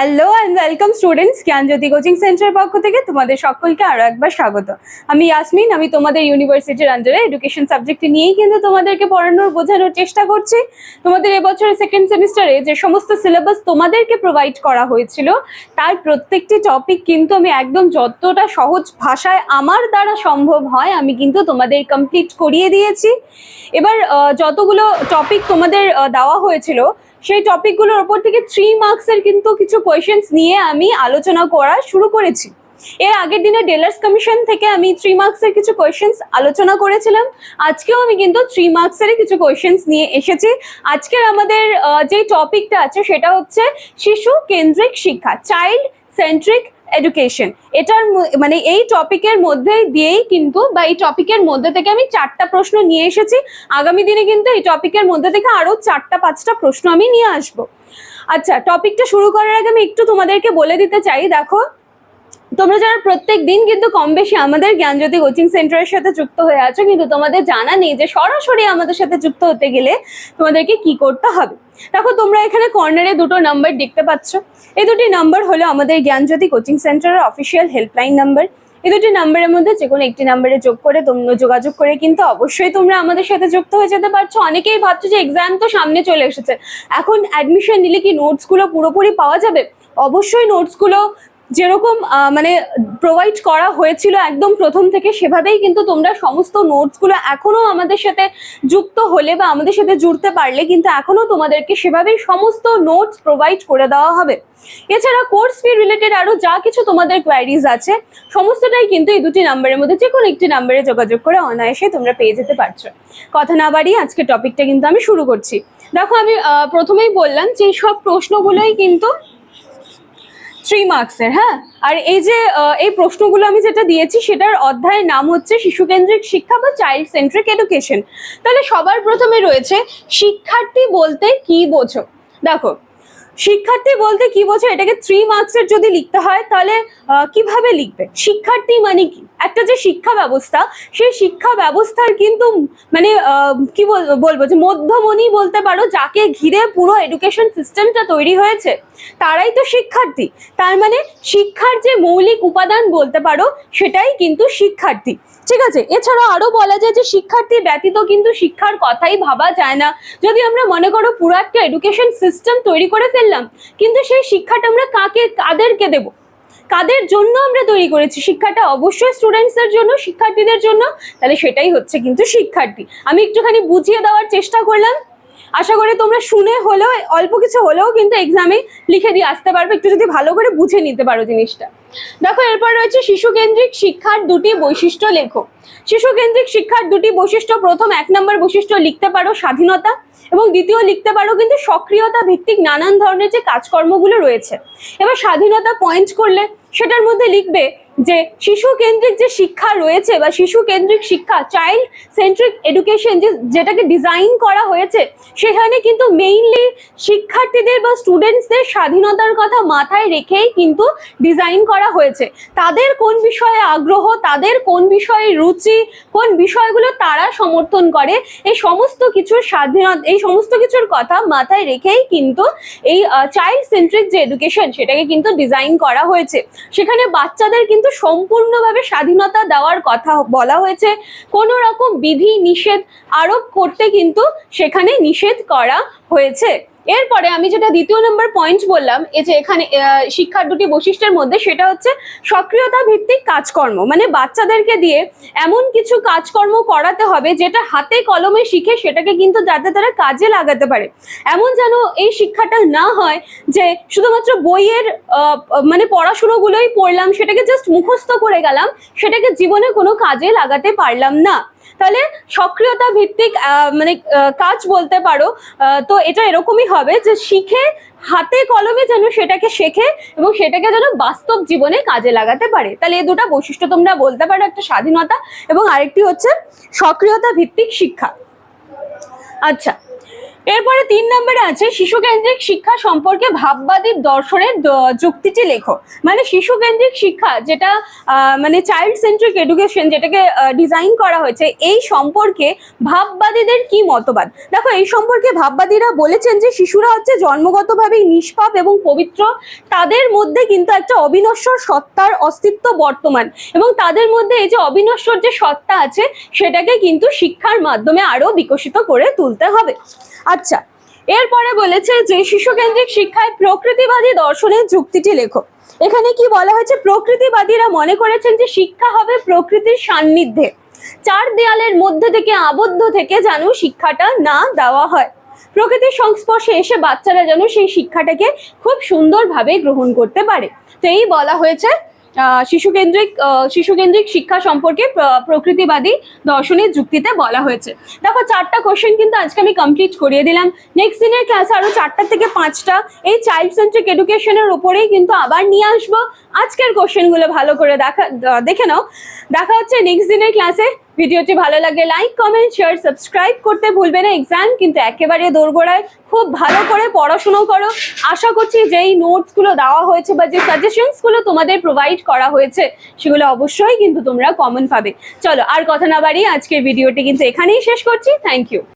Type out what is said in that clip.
Hello and welcome students Gyanjyoti coaching সেন্টারের পক্ষ থেকে তোমাদের সকলকে আরও একবার স্বাগত। আমি ইয়াসমিন আমি তোমাদের ইউনিভার্সিটির আন্ডারে এডুকেশন সাবজেক্ট নিয়েই কিন্তু তোমাদেরকে পড়ানোর, বোঝানোর চেষ্টা করছি। তোমাদের এবছরের সেকেন্ড সেমিস্টারে যে সমস্ত সিলেবাস তোমাদেরকে প্রোভাইড করা হয়েছিল, তার প্রত্যেকটি টপিক কিন্তু আমি একদম যতটা সহজ ভাষায় আমার দ্বারা সম্ভব হয়, আমি কিন্তু তোমাদের কমপ্লিট করিয়ে দিয়েছি। এবার যতগুলো টপিক তোমাদের দেওয়া হয়েছিল সেই টপিকগুলোর ওপর থেকে থ্রি মার্কসের কিন্তু কিছু কোয়েশ্চেন্স নিয়ে আমি আলোচনা করা শুরু করেছি। এর আগের দিনে ডেলার্স কমিশন থেকে আমি থ্রি মার্কসের কিছু কোয়েশ্চেন্স আলোচনা করেছিলাম। আজকেও আমি কিন্তু থ্রি মার্কসেরই কিছু কোয়েশ্চেন্স নিয়ে এসেছি। আজকের আমাদের যে টপিকটা আছে সেটা হচ্ছে শিশু কেন্দ্রিক শিক্ষা চাইল্ড সেন্ট্রিক এডুকেশন এটার মানে এই টপিকের মধ্যে দিয়েই কিন্তু বা এই টপিকের মধ্যে থেকে আমি চারটা প্রশ্ন নিয়ে এসেছি। আগামী দিনে কিন্তু এই টপিকের মধ্যে থেকে আরও চারটা, পাঁচটা প্রশ্ন আমি নিয়ে আসব। আচ্ছা টপিকটা শুরু করার আগে আমি একটু তোমাদেরকে বলে দিতে চাই। দেখো তোমরা যারা প্রত্যেক দিন কিন্তু কম বেশি আমাদের জ্ঞানজ্যোতি কোচিং সেন্টারের সাথে যুক্ত হয়ে আছো, কিন্তু তোমাদের জানা নেই যে সরাসরি আমাদের সাথে যুক্ত হতে গেলে তোমাদেরকে কি করতে হবে। দেখো, তোমরা এখানে কর্নারে দুটো নাম্বার দেখতে পাচ্ছ। এই দুটি নাম্বার হলো আমাদের জ্ঞানজ্যোতি কোচিং সেন্টারের অফিসিয়াল হেল্পলাইন নাম্বার এই দুটি নাম্বারের মধ্যে যে কোনো একটি নাম্বারে যোগ করে তোমরা যোগাযোগ করে কিন্তু অবশ্যই তোমরা আমাদের সাথে যুক্ত হয়ে যেতে পারছ। অনেকেই ভাবছ যে এক্সাম তো সামনে চলে এসেছে। এখন অ্যাডমিশন নিলে কি নোটসগুলো পুরোপুরি পাওয়া যাবে? অবশ্যই নোটসগুলো যেরকম মানে প্রোভাইড করা হয়েছিল একদম প্রথম থেকে সেভাবেই কিন্তু তোমরা সমস্ত নোটসগুলো এখনও আমাদের সাথে যুক্ত হলে বা আমাদের সাথে জুড়তে পারলে কিন্তু এখনও তোমাদেরকে সেভাবেই সমস্ত নোটস প্রোভাইড করে দেওয়া হবে। এছাড়া কোর্স ফি রিলেটেড আরও যা কিছু তোমাদের কোয়ারিজ আছে, সমস্তটাই কিন্তু এই দুটি নাম্বারের মধ্যে যে কোনো একটি নাম্বারে যোগাযোগ করে অনায়াসে তোমরা পেয়ে যেতে পারছ। কথা না বাড়িয়ে আজকে টপিকটা কিন্তু আমি শুরু করছি। দেখো আমি প্রথমেই বললাম যে সব প্রশ্নগুলোই কিন্তু থ্রি মার্কসের হ্যাঁ? আর এই যে এই প্রশ্নগুলো আমি যেটা দিয়েছি, সেটার অধ্যায়ের নাম হচ্ছে শিশু কেন্দ্রিক শিক্ষা বা চাইল্ড সেন্ট্রিক এডুকেশন তাহলে সবার প্রথমে রয়েছে, শিক্ষার্থী বলতে কি বোঝো? দেখো, শিক্ষার্থী বলতে কি বোঝো? এটাকে থ্রি মার্কসের যদি লিখতে হয়, তাহলে কীভাবে লিখবে? শিক্ষার্থী মানে কি? একটা যে শিক্ষা ব্যবস্থা, সেই শিক্ষা ব্যবস্থার কিন্তু মানে কি বল- বলব যে মধ্যমণি বলতে পারো, যাকে ঘিরে পুরো এডুকেশন সিস্টেমটা তৈরি হয়েছে। তারাই তো শিক্ষার্থী। তার মানে শিক্ষার যে মৌলিক উপাদান বলতে পারো, সেটাই কিন্তু শিক্ষার্থী। ঠিক আছে? এছাড়া আরও বলা যায় যে শিক্ষার্থী ব্যতীত কিন্তু শিক্ষার কথাই ভাবা যায় না। যদি আমরা মনে করো পুরো একটা এডুকেশন সিস্টেম তৈরি করে ফেললাম, কিন্তু সেই শিক্ষাটা আমরা কাকে, কাদেরকে দেব? কাদের জন্য আমরা তৈরি করেছি? শিক্ষাটা অবশ্যই স্টুডেন্টসদের জন্য, শিক্ষার্থীদের জন্য। তাহলে সেটাই হচ্ছে কিন্তু শিক্ষার্থী। আমি একটুখানি বুঝিয়ে দেওয়ার চেষ্টা করলাম। আশা করি তোমরা শুনে হলেও, অল্প কিছু হলেও কিন্তু এক্সামে লিখে দিয়ে আসতে পারবে। একটু যদি ভালো করে বুঝে নিতে পারো জিনিসটা। দেখো, এরপর রয়েছে শিশু কেন্দ্রিক শিক্ষার দুটি বৈশিষ্ট্য লেখো। শিশু কেন্দ্রিক শিক্ষার দুটি বৈশিষ্ট্য, প্রথম এক নম্বর বৈশিষ্ট্য, লিখতে পারো স্বাধীনতা এবং দ্বিতীয়, লিখতে পারো কিন্তু সক্রিয়তা ভিত্তিক নানান ধরনের যে কাজকর্মগুলো রয়েছে। এবার স্বাধীনতা পয়েন্ট করলে সেটার মধ্যে লিখবে যে শিশু কেন্দ্রিক যে শিক্ষা রয়েছে বা শিশু কেন্দ্রিক শিক্ষা চাইল্ড সেন্ট্রিক এডুকেশন যে যেটাকে ডিজাইন করা হয়েছে, সেখানে কিন্তু মেইনলি শিক্ষার্থীদের বা স্টুডেন্টসদের স্বাধীনতার কথা মাথায় রেখেই কিন্তু ডিজাইন করা হয়েছে। তাদের কোন বিষয়ে আগ্রহ, তাদের কোন বিষয়ে রুচি, কোন বিষয়গুলো তারা সমর্থন করে, এই সমস্ত কিছুর স্বাধীনতা, এই সমস্ত কিছুর কথা মাথায় রেখেই কিন্তু এই চাইল্ড সেন্ট্রিক যে এডুকেশন সেটাকে কিন্তু ডিজাইন করা হয়েছে। সেখানে বাচ্চাদের কিন্তু সম্পূর্ণভাবে স্বাধীনতা দেওয়ার কথা বলা হয়েছে। কোনো রকম বিধি নিষেধ আরোপ করতে কিন্তু সেখানে নিষেধ করা হয়েছে। এরপরে আমি যেটা দ্বিতীয় নম্বর পয়েন্ট বললাম, এই যে এখানে শিক্ষার দুটি বৈশিষ্ট্যের মধ্যে, সেটা হচ্ছে সক্রিয়তা ভিত্তিক কাজকর্ম। মানে বাচ্চাদেরকে দিয়ে এমন কিছু কাজকর্ম করাতে হবে, যেটা হাতে কলমে শিখে সেটাকে কিন্তু যাতে তারা কাজে লাগাতে পারে। এমন যেন এই শিক্ষাটা না হয় যে শুধুমাত্র বইয়ের মানে পড়াশুনোগুলোই পড়লাম, সেটাকে জাস্ট মুখস্থ করে গেলাম, সেটাকে জীবনে কোনো কাজে লাগাতে পারলাম না। তাহলে সক্রিয়তা ভিত্তিক মানে কাজ বলতে পারো তো এটা এরকমই হবে যে শিখে, হাতে কলমে যেন সেটাকে শেখে এবং সেটাকে যেন বাস্তব জীবনে কাজে লাগাতে পারে। তাহলে এই দুটা বৈশিষ্ট্য তোমরা বলতে পারো, একটা স্বাধীনতা এবং আরেকটি হচ্ছে সক্রিয়তা ভিত্তিক শিক্ষা। আচ্ছা এরপরে তিন নম্বরে আছে শিশু কেন্দ্রিক শিক্ষা সম্পর্কে ভাববাদী দর্শনের যুক্তিটি লেখো। মানে শিশু কেন্দ্রিক শিক্ষা যেটা মানে চাইল্ড সেন্ট্রিক এডুকেশন যেটাকে ডিজাইন করা হয়েছে, এই সম্পর্কে ভাববাদীদের কি মতবাদ? দেখো, এই সম্পর্কে ভাববাদীরা বলেছেন যে শিশুরা হচ্ছে জন্মগতভাবেই নিষ্পাপ এবং পবিত্র। তাদের মধ্যে কিন্তু একটা অবিনশ্বর সত্তার অস্তিত্ব বর্তমান এবং তাদের মধ্যে এই যে অবিনশ্বর যে সত্তা আছে, সেটাকে কিন্তু শিক্ষার মাধ্যমে আরও বিকশিত করে তুলতে হবে। আচ্ছা এরপরে বলেছে যে শিশুকেন্দ্রিক শিক্ষায় প্রকৃতিবাদী দর্শনের যুক্তিটি লেখো। এখানে কি বলা হয়েছে? প্রকৃতিবাদীরা মনে করেছেন যে শিক্ষা হবে প্রকৃতির সান্নিধ্যে। চার দেয়ালের মধ্যে থেকে আবদ্ধ থেকে যেন শিক্ষাটা না দেওয়া হয়। প্রকৃতির সংস্পর্শে এসে বাচ্চারা যেন সেই শিক্ষাটাকে খুব সুন্দরভাবে গ্রহণ করতে পারে। তো এই বলা হয়েছে শিশুকেন্দ্রিক শিশুকেন্দ্রিক শিক্ষা সম্পর্কে প্রকৃতিবাদী দর্শনের যুক্তিতে বলা হয়েছে। দেখো, চারটা কোশ্চেন কিন্তু আজকে আমি কমপ্লিট করিয়ে দিলাম। নেক্সট দিনের ক্লাসে আরও চারটা থেকে পাঁচটা। এই চাইল্ড সেন্ট্রিক এডুকেশনের উপরেই কিন্তু আবার নিয়ে আসব। আজকের কোশ্চেনগুলো ভালো করে দেখা দেখে নাও। দেখা হচ্ছে নেক্সট দিনের ক্লাসে ভিডিওটি ভালো লাগে লাইক কমেন্ট শেয়ার সাবস্ক্রাইব করতে ভুলবে না। এক্সাম কিন্তু একেবারে দোরগোড়ায় খুব ভালো করে পড়াশুনো করো। আশা করছি যেই নোটসগুলো দেওয়া হয়েছে বা যে সাজেশনসগুলো তোমাদের প্রোভাইড করা হয়েছে, সেগুলো অবশ্যই কিন্তু তোমরা কমন পাবে। চলো, আর কথা না বাড়ি আজকের ভিডিওটি কিন্তু এখানেই শেষ করছি। Thank you